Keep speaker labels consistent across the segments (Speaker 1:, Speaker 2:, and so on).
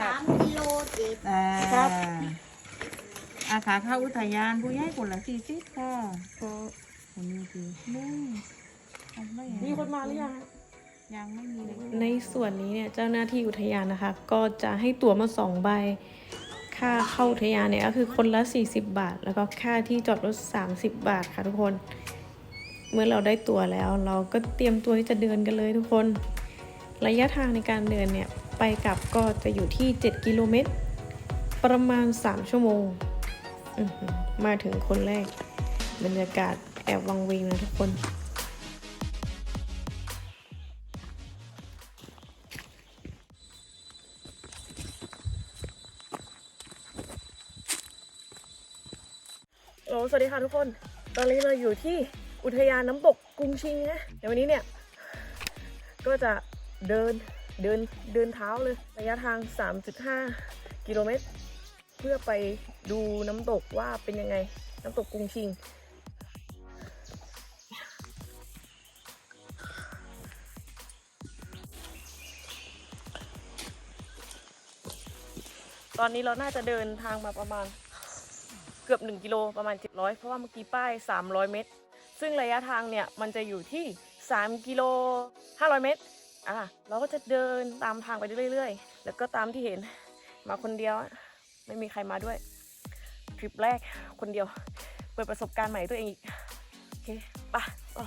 Speaker 1: สามกิโลเจ็ด
Speaker 2: อ่า
Speaker 3: ครับ
Speaker 2: อาขาเข้าอุทยานผู้ใหญ่คนละสี่สิบค่ะคนนี้คือหนึ่งทำไม่
Speaker 3: มีคนมาหรือยัง
Speaker 2: ยังไม่มีเลย
Speaker 4: ในส่วนนี้เนี่ยเจ้าหน้าที่อุทยานนะคะ ก็จะให้ตั๋วมาสองใบ ค่าเข้าอุทยานเนี่ยก็คือคนละ 40 บาท แล้วก็ค่าที่จอดรถ 30 บาทค่ะทุกคน เมื่อเราได้ตั๋วแล้ว เราก็เตรียมตัวที่จะเดินกันเลยทุกคน ระยะทางในการเดินเนี่ยไปกลับก็จะอยู่ที่ 7 กิโลเมตร ประมาณ 3 ชั่วโมง มาถึงคนแรก บรรยากาศแอบวังเวงนะทุกคนโอ้สวัสดีค่ะทุกคน ตอนนี้เราอยู่ที่อุทยานน้ำตกกรุงชิงนะ เดี๋ยววันนี้เนี่ย ก็จะ เดินเดินเดินเท้าเลยระยะทาง 3.5 กิโลเมตร เพื่อไปดูน้ำตกว่าเป็นยังไง น้ำตกกรุงชิง ตอนนี้เราน่าจะเดินทางมาประมาณเกือบ 1 กิโลประมาณ 700 เพราะว่าเมื่อกี้ป้าย 300 เมตร ซึ่งระยะทางเนี่ย มันจะอยู่ที่ 3 กิโล 500 เมตร อะเราก็จะเดินตามทางไปเรื่อยๆ แล้วก็ตามที่เห็นมาคนเดียว ไม่มีใครมาด้วยทริปแรกคนเดียว เปิดประสบการณ์ใหม่ตัวเองอีก โอเคไปะโอ้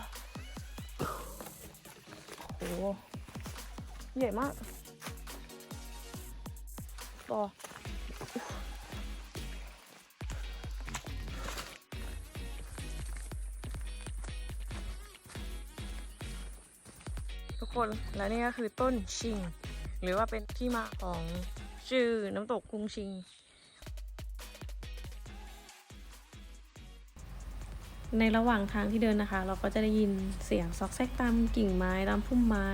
Speaker 4: โหใหญ่มากต่อ ทุกคนและนี่ก็คือต้นชิง หรือว่าเป็นที่มาของชื่อน้ำตกกรุงชิง ในระหว่างทางที่เดินนะคะ เราก็จะได้ยินเสียงซอกแซกตามกิ่งไม้ตามพุ่มไม้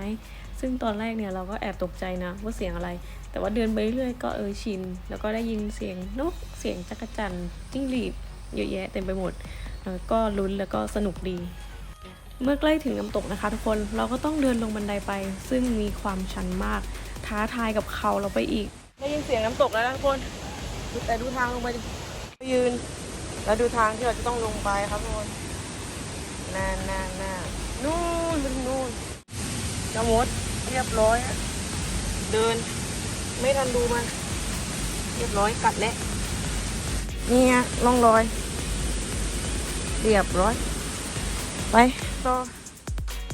Speaker 4: ซึ่งตอนแรกเนี่ยเราก็แอบตกใจนะว่าเสียงอะไร แต่ว่าเดินไปเรื่อยๆก็เออชิน แล้วก็ได้ยินเสียงนกเสียงจักรจันจิ้งหรีดเยอะแยะเต็มไปหมดก็ลุ้นแล้วก็สนุกดี เมื่อใกล้ถึงน้ำตกนะคะทุกคนเราก็ต้องเดินลงบันไดไป ซึ่งมีความชันมาก ท้าทายกับเขาเราไปอีก ได้ยินเสียงน้ำตกแล้วนะทุกคนดูแต่ดูทางลงไปดิยืน แล้วดูทางที่เราจะต้องลงไปครับทุกคนนานนานนานนู่นไปนู่นจะมดเรียบร้อยอะเดิน ไม่ทันดูมัน เรียบร้อยกัดแล้วนี่ไงร่องรอย เรียบร้อย ไปต่อ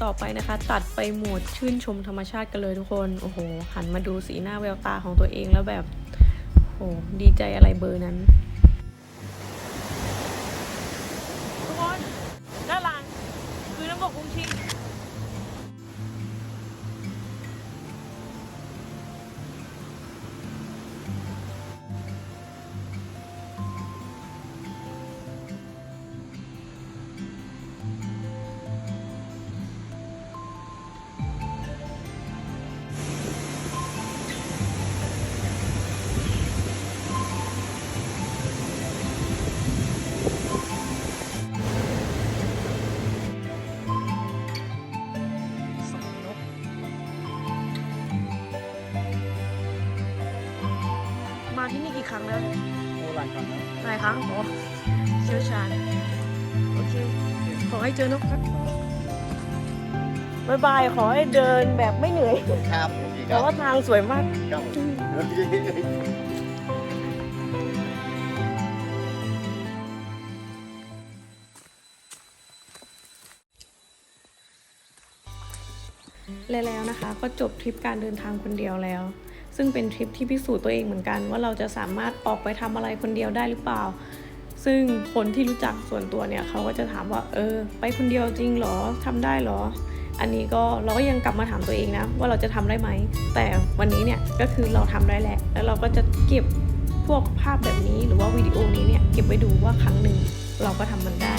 Speaker 4: ต่อไปนะคะ ตัดไปโหมดชื่นชมธรรมชาติกันเลยทุกคน โอ้โห หันมาดูสีหน้าแววตาของตัวเองแล้วแบบโอ้โหดีใจอะไรเบอร์นั้น กี่ครั้งแล้วเนี่ย
Speaker 5: โอ้หลายครั้งแล้ว
Speaker 4: หลายครั้งโอ้เชี่ยวชาญโอเคขอให้เจอนกครับบายบายขอให้เดินแบบไม่เหนื่อย
Speaker 5: ครับ
Speaker 4: แต่ว่าทางสวยมาก
Speaker 5: ครับ
Speaker 4: และแล้วนะคะก็จบทริปการเดินทางคนเดียวแล้ว ซึ่งเป็นทริปที่พิสูจน์ตัวเองเหมือนกัน ว่าเราจะสามารถออกไปทำอะไรคนเดียวได้หรือเปล่า ซึ่งคนที่รู้จักส่วนตัวเนี่ยเขาก็จะถามว่าเออ ไปคนเดียวจริงเหรอทำได้เหรอ อันนี้ก็เราก็ยังกลับมาถามตัวเองนะว่าเราจะทำได้ไหม แต่วันนี้เนี่ยก็คือเราทำได้แหละแล้วเราก็จะเก็บพวกภาพแบบนี้หรือว่าวิดีโอนี้เนี่ยเก็บไว้ดูว่าครั้งหนึ่งเราก็ทำมันได้